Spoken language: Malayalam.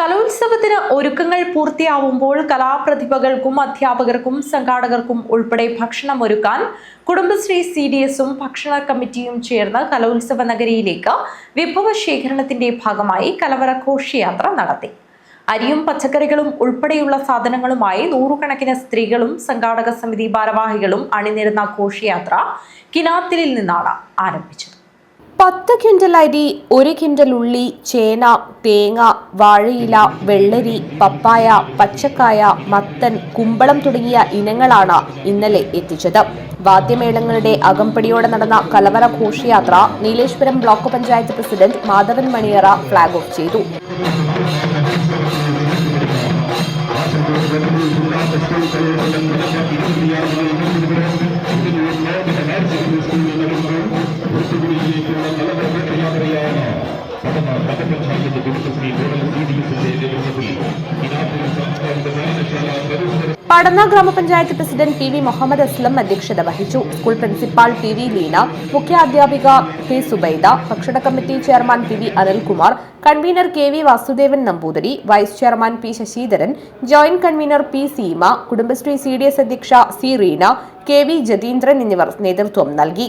കലോത്സവത്തിന് ഒരുക്കങ്ങൾ പൂർത്തിയാവുമ്പോൾ കലാപ്രതിഭകൾക്കും അധ്യാപകർക്കും സംഘാടകർക്കും ഉൾപ്പെടെ ഭക്ഷണം ഒരുക്കാൻ കുടുംബശ്രീ സി ഡി എസും ഭക്ഷണ കമ്മിറ്റിയും ചേർന്ന് കലോത്സവ നഗരിയിലേക്ക് വിഭവശേഖരണത്തിന്റെ ഭാഗമായി കലവറ ഘോഷയാത്ര നടത്തി. അരിയും പച്ചക്കറികളും ഉൾപ്പെടെയുള്ള സാധനങ്ങളുമായി നൂറുകണക്കിന് സ്ത്രീകളും സംഘാടക സമിതി ഭാരവാഹികളും അണിനിരുന്ന ഘോഷയാത്ര കിനാത്തിലിൽ നിന്നാണ് ആരംഭിച്ചത്. പത്ത് ക്വിന്റൽ അരി ഒരു ക്വിന്റൽ ഉള്ളി ചേന തേങ്ങ വാഴയില വെള്ളരി പപ്പായ പച്ചക്കായ മത്തൻ കുമ്പളം തുടങ്ങിയ ഇനങ്ങളാണ് ഇന്നലെ എത്തിച്ചത്. വാദ്യമേളങ്ങളുടെ അകമ്പടിയോടെ നടന്ന കലവറ ഘോഷയാത്ര Nileshwaram block panchayat president Madhavan Maniyara flag off ചെയ്തു. Padanna grama panchayat president P V Muhammad Aslam അധ്യക്ഷത വഹിച്ചു. School principal P V Leena മുഖ്യാധ്യാപിക P Subaida ഭക്ഷണ committee chairman P V Anilkumar convener K V Vasudevan Namboothiri vice chairman P Sasidharan joint convener P Seema Kudumbashree C D S അധ്യക്ഷ C Reena K V Jatheendran എന്നിവർ നേതൃത്വം നൽകി.